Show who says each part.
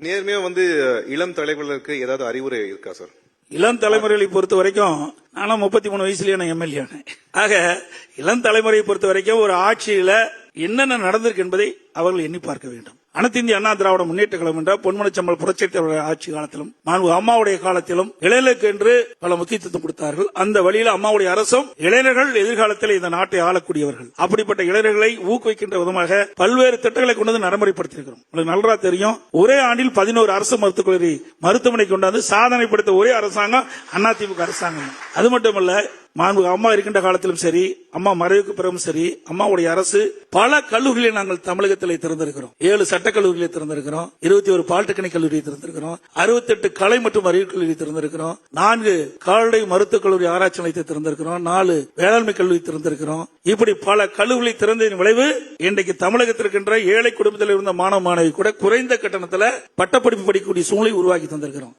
Speaker 1: நேர்மையா வந்து இளம் தலைவர்களுக்கு ஏதாவது அறிவுரை இருக்கா சார்?
Speaker 2: இளம் தலைமுறைகளை பொறுத்த வரைக்கும் நானும் முப்பத்தி மூணு வயசுலயே நான் எம்எல்ஏ ஆக இளம் தலைமுறையை பொறுத்த வரைக்கும் ஒரு ஆட்சியில என்னென்ன நடந்திருக்கு என்பதை அவர்கள் எண்ணி பார்க்க வேண்டும். அனைத்து இந்திய அண்ணா திராவிட முன்னேற்ற கழகம் என்ற பொன்மனச்சம்பல் புரட்சித் தலைவர் ஆட்சி காலத்திலும் மாண்பு அம்மாவுடைய காலத்திலும் இளைஞர்களுக்கு என்று பல முக்கியத்துவம் கொடுத்தார்கள். அந்த வழியில் அம்மாவுடைய அரசும் இளைஞர்கள் எதிர்காலத்தில் இந்த நாட்டை ஆளக்கூடியவர்கள். அப்படிப்பட்ட இளைஞர்களை ஊக்குவிக்கின்ற விதமாக பல்வேறு திட்டங்களை கொண்டு வந்து நடைமுறைப்படுத்தியிருக்கிறோம். உங்களுக்கு நல்லா தெரியும். ஒரே ஆண்டில் பதினோரு அரசு மருத்துவக் கல்லூரி மருத்துவமனை கொண்டாந்து சாதனை படுத்த ஒரே அரசாங்கம் அதிமுக அரசாங்கம். அது மட்டுமல்ல மாண்பு அம்மா இருக்கின்ற காலத்திலும் சரி அம்மா மறைவுக்கு பிறகும் சரி அம்மாவுடைய அரசு பல கல்லூரிகளை நாங்கள் தமிழகத்தில் திறந்திருக்கிறோம். ஏழு சட்டக்கல்லூரிகளை திறந்திருக்கிறோம். இருபத்தி ஒரு பாலிடெக்னிக் கல்லூரியை திறந்திருக்கிறோம். அறுபத்தெட்டு கலை மற்றும் அறிவியல் கல்லூரி திறந்திருக்கிறோம். நான்கு கால்நடை மருத்துவக் கல்லூரி ஆராய்ச்சி நிலையத்தை திறந்திருக்கிறோம். நாலு வேளாண்மை கல்லூரி திறந்திருக்கிறோம். இப்படி பல கல்லூரிகளை திறந்ததின் விளைவு இன்றைக்கு தமிழகத்தில் இருக்கின்ற ஏழை குடும்பத்தில் இருந்த மாணவ மாணவி கூட குறைந்த கட்டணத்தில் பட்டப்படிப்பு படிக்கக்கூடிய சூழ்நிலை உருவாக்கி தந்திருக்கிறோம்.